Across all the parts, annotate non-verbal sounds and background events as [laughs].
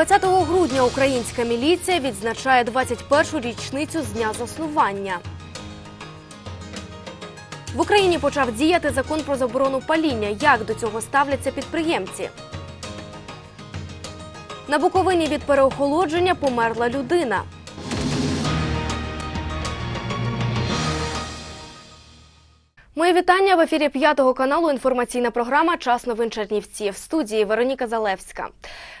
20 грудня українська міліція відзначає 21-шу річницю з дня заснування. В Україні почав діяти закон про заборону паління. Як до цього ставляться підприємці? На Буковині від переохолодження померла людина. Мої вітання в ефірі п'ятого каналу. Інформаційна програма Час новин Чернівці в студії Вероніка Залевська.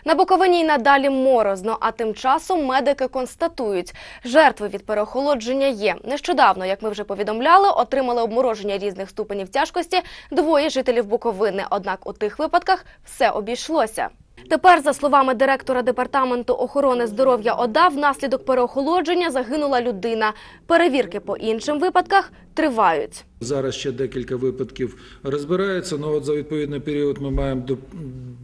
На Буковині й надалі морозно. А тим часом медики констатують, жертви від переохолодження є. Нещодавно, як ми вже повідомляли, отримали обмороження різних ступенів тяжкості двоє жителів Буковини. Однак у тих випадках все обійшлося. Тепер, за словами директора департаменту охорони здоров'я ОДА, внаслідок переохолодження загинула людина. Перевірки по іншим випадках тривають. Зараз ще декілька випадків розбираються. Ну от за відповідний період ми маємо до-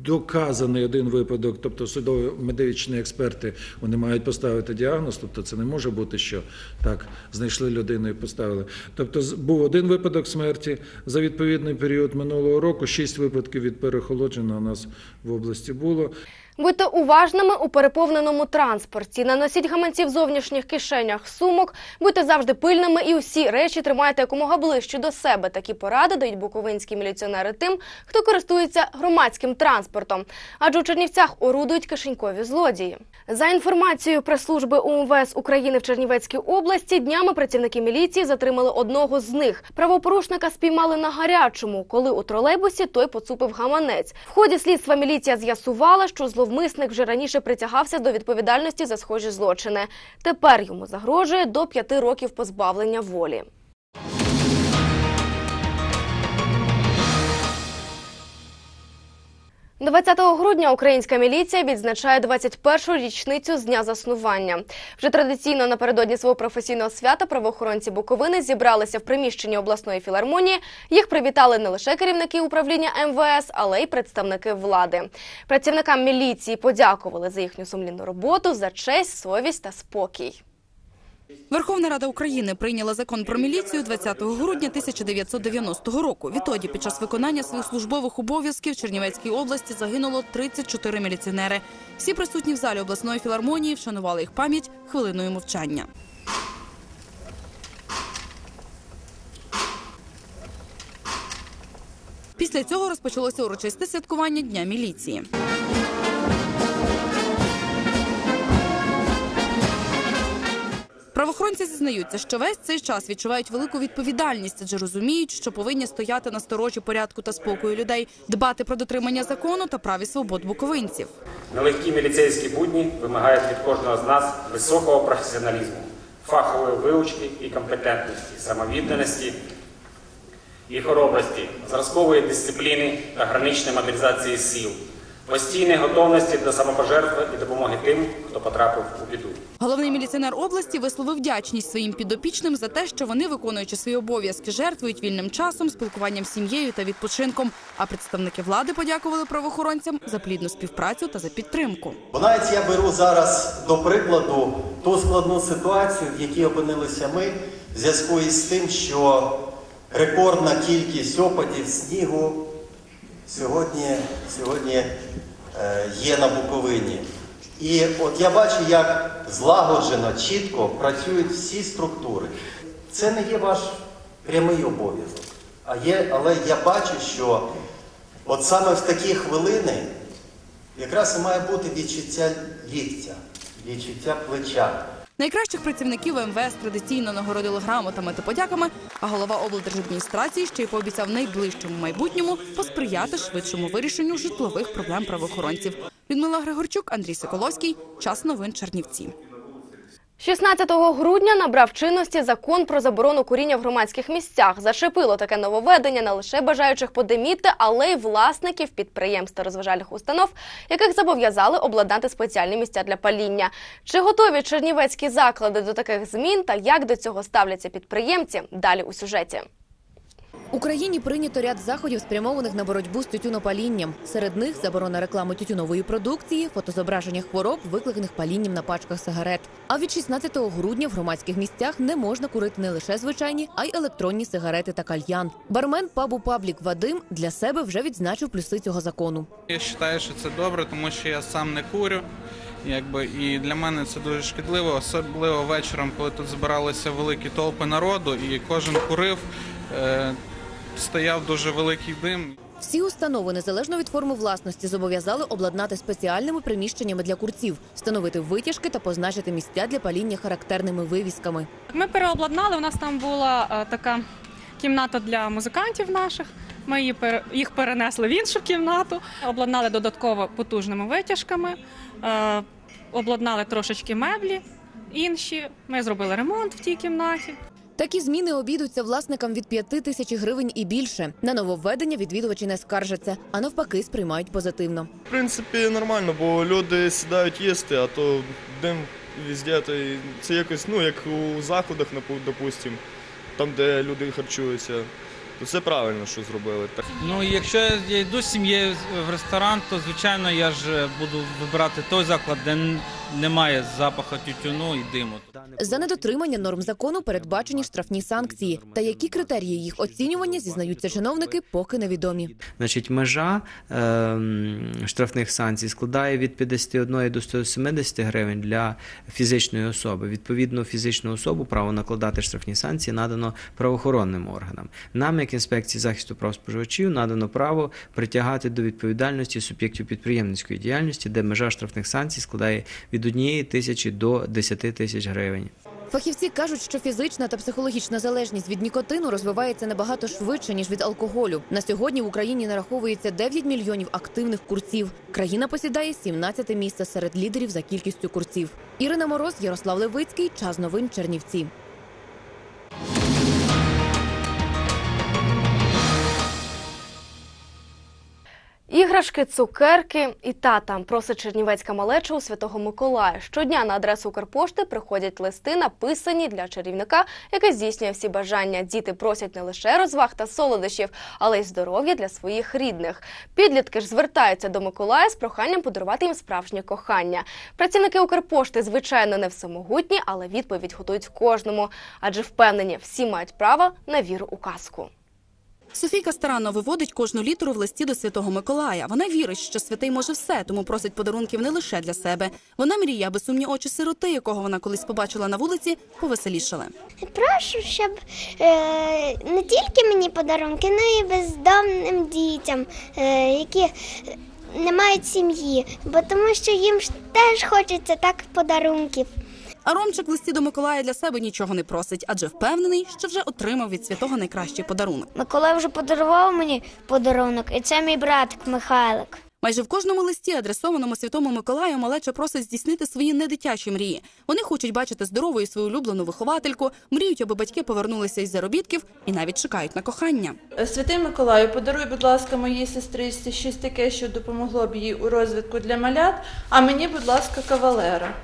доказаний один випадок, тобто судові медичні експерти вони мають поставити діагноз. Тобто це не може бути, що так знайшли людину і поставили. Тобто був один випадок смерті за відповідний період минулого року. Шість випадків від перехолодження у нас в області було. Будьте уважними у переповненому транспорті. Наносіть гаманці в зовнішніх кишенях сумок. Будьте завжди пильними і усі речі тримайте якомога ближче до себе. Такі поради дають буковинські міліціонери тим, хто користується громадським транспортом. Адже у Чернівцях орудують кишенькові злодії. За інформацією прес-служби УМВС України в Чернівецькій області, днями працівники міліції затримали одного з них. Правопорушника спіймали на гарячому, коли у тролейбусі той поцупив гаманець. В ході слідства міліція з'ясувала, що зловмисник вже раніше притягався до відповідальності за схожі злочини. Тепер йому загрожує до п'яти років позбавлення волі. – 20 грудня українська міліція відзначає 21-шу річницю з дня заснування. Вже традиційно напередодні свого професійного свята правоохоронці Буковини зібралися в приміщенні обласної філармонії. Їх привітали не лише керівники управління МВС, але й представники влади. Працівникам міліції подякували за їхню сумлінну роботу, за честь, совість та спокій. Верховна Рада України прийняла закон про міліцію 20 грудня 1990 року. Відтоді, під час виконання своїх службових обов'язків в Чернівецькій області загинуло 34 міліціонери. Всі присутні в залі обласної філармонії вшанували їх пам'ять хвилиною мовчання. Після цього розпочалося урочисте святкування Дня міліції. Правоохоронці зізнаються, що весь цей час відчувають велику відповідальність, адже розуміють, що повинні стояти на сторожі порядку та спокою людей, дбати про дотримання закону та прав і свобод буковинців. Нелегкі міліцейські будні вимагають від кожного з нас високого професіоналізму, фахової вилучки і компетентності, самовідданості і хоробрості, зразкової дисципліни та граничної мобілізації сил, постійної готовності до самопожертви і допомоги тим, хто потрапив у біду. Головний міліціонер області висловив вдячність своїм підопічним за те, що вони, виконуючи свої обов'язки, жертвують вільним часом, спілкуванням з сім'єю та відпочинком. А представники влади подякували правоохоронцям за плідну співпрацю та за підтримку. Навіть я беру зараз до прикладу ту складну ситуацію, в якій опинилися ми, в зв'язку із тим, що рекордна кількість опадів снігу сьогодні, сьогодні е, є на Буковині. І от я бачу, як злагоджено, чітко працюють всі структури. Це не є ваш прямий обов'язок. А є, але я бачу, що от саме в такі хвилини якраз і має бути відчуття ліктя, відчуття плеча. Найкращих працівників МВС традиційно нагородили грамотами та подяками. А голова облдержадміністрації ще й пообіцяв найближчому майбутньому посприяти швидшому вирішенню житлових проблем правоохоронців. Людмила Григорчук, Андрій Соколовський. Час новин Чернівці. 16 грудня набрав чинності закон про заборону куріння в громадських місцях. Зашипило таке нововведення не лише бажаючих подиміти, але й власників підприємств та розважальних установ, яких зобов'язали обладнати спеціальні місця для паління. Чи готові чернівецькі заклади до таких змін та як до цього ставляться підприємці? Далі у сюжеті. Україні прийнято ряд заходів, спрямованих на боротьбу з тютюнопалінням. Серед них заборона реклами тютюнової продукції, фотозображення хвороб, викликаних палінням на пачках сигарет. А від 16 грудня в громадських місцях не можна курити не лише звичайні, а й електронні сигарети та кальян. Бармен пабу Паблік Вадим для себе вже відзначив плюси цього закону. Я вважаю, що це добре, тому що я сам не курю. Якби і для мене це дуже шкідливо, особливо вечором, коли тут збиралися великі толпи народу, і кожен курив, е, стояв дуже великий дим. Всі установи, незалежно від форми власності, зобов'язали обладнати спеціальними приміщеннями для курців, встановити витяжки та позначити місця для паління характерними вивісками. Ми переобладнали. У нас там була е, така кімната для музикантів наших. Ми їх перенесли в іншу кімнату, обладнали додатково потужними витяжками, е, обладнали трошечки меблі інші. Ми зробили ремонт в тій кімнаті. Такі зміни обійдуться власникам від 5 тисяч гривень і більше. На нововведення відвідувачі не скаржаться, а навпаки сприймають позитивно. В принципі, нормально, бо люди сідають їсти, а то дим везде, то це якось, ну, як у заходах, допустим, там, де люди харчуються. То це правильно, що зробили. Ну, якщо я йду з сім'єю в ресторан, то звичайно я ж е, буду вибирати той заклад, де немає запаху тютюну і диму. За недотримання норм закону передбачені штрафні санкції. Та які критерії їх оцінювання зізнаються чиновники, поки невідомі. Значить, межа ем, штрафних санкцій складає від 51 до 170 гривень для фізичної особи. Відповідно, фізичну особу право накладати штрафні санкції надано правоохоронним органам. Нам, як інспекції захисту прав споживачів, надано право притягати до відповідальності суб'єктів підприємницької діяльності, де межа штрафних санкцій складає від 1 тисячі до 10 тисяч гривень. Фахівці кажуть, що фізична та психологічна залежність від нікотину розвивається набагато швидше ніж від алкоголю. На сьогодні в Україні нараховується 9 мільйонів активних курців. Країна посідає 17 місце серед лідерів за кількістю курців. Ірина Мороз, Ярослав Левицький. Час новин Чернівці. Іграшки, цукерки і тата просить чернівецька малеча у Святого Миколая. Щодня на адресу Укрпошти приходять листи, написані для чарівника, який здійснює всі бажання. Діти просять не лише розваг та солодощів, але й здоров'я для своїх рідних. Підлітки ж звертаються до Миколая з проханням подарувати їм справжнє кохання. Працівники Укрпошти, звичайно, не всемогутні, але відповідь готують кожному, адже впевнені, всі мають право на віру у казку. Софійка старанно виводить кожну літеру в листі до святого Миколая. Вона вірить, що святий може все, тому просить подарунків не лише для себе. Вона мріє, аби сумні очі сироти, якого вона колись побачила на вулиці, повеселішали. Прошу, щоб е, не тільки мені подарунки, але й бездомним дітям, е, які не мають сім'ї, бо тому що їм теж хочеться так подарунків. А Ромчик в листі до Миколая для себе нічого не просить, адже впевнений, що вже отримав від святого найкращий подарунок. Миколай вже подарував мені подарунок, і це мій братик Михайлик. Майже в кожному листі, адресованому святому Миколаю, малеча просить здійснити свої недитячі мрії. Вони хочуть бачити здоровою свою улюблену виховательку, мріють, аби батьки повернулися із заробітків і навіть чекають на кохання. Святий Миколаю, подаруй, будь ласка, моїй сестричці щось таке, що допомогло б їй у розвитку для малят, а мені, будь ласка, кавалера.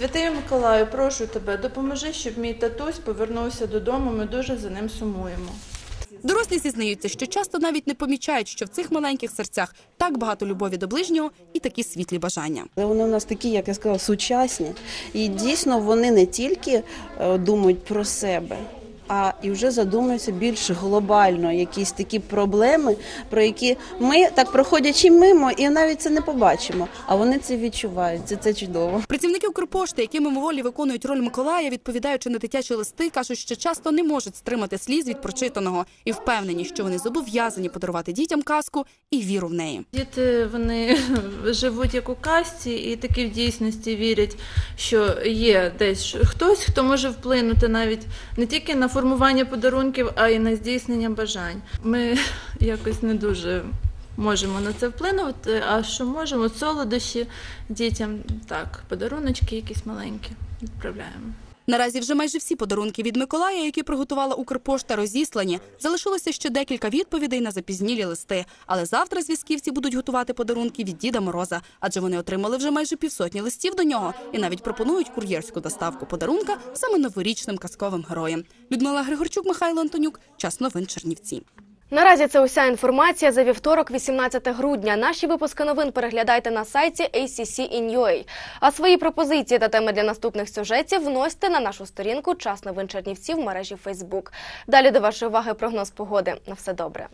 Святий Миколаю, прошу тебе, допоможи, щоб мій татусь повернувся додому. Ми дуже за ним сумуємо. Дорослі зізнаються, що часто навіть не помічають, що в цих маленьких серцях так багато любові до ближнього і такі світлі бажання. Вони у нас такі, як я сказала, сучасні. І дійсно вони не тільки е, думають про себе, а і вже задумуються більш глобально, якісь такі проблеми, про які ми так проходячи мимо, і навіть це не побачимо. А вони це відчувають. Це, це чудово. Працівники Укрпошти, які мимоволі виконують роль Миколая, відповідаючи на дитячі листи, кажуть, що часто не можуть стримати сліз від прочитаного і впевнені, що вони зобов'язані подарувати дітям казку і віру в неї. Діти вони [laughs] живуть як у казці, і таки в дійсності вірять, що є десь хтось, хто може вплинути навіть не тільки на формування подарунків, а й на здійснення бажань. Ми [laughs] якось не дуже можемо на це вплинути. А що можемо? Солодощі дітям так, подаруночки якісь маленькі відправляємо. Наразі вже майже всі подарунки від Миколая, які приготувала Укрпошта, розіслані. Залишилося ще декілька відповідей на запізнілі листи. Але завтра зв'язківці будуть готувати подарунки від Діда Мороза, адже вони отримали вже майже півсотні листів до нього і навіть пропонують кур'єрську доставку подарунка саме новорічним казковим героям. Людмила Григорчук, Михайло Антонюк. Час новин Чернівці. Наразі це уся інформація за вівторок, 18 грудня. Наші випуски новин переглядайте на сайті ACC.in.ua. А свої пропозиції та теми для наступних сюжетів вносьте на нашу сторінку Час новин Чернівці в мережі Facebook. Далі до вашої уваги прогноз погоди. На все добре.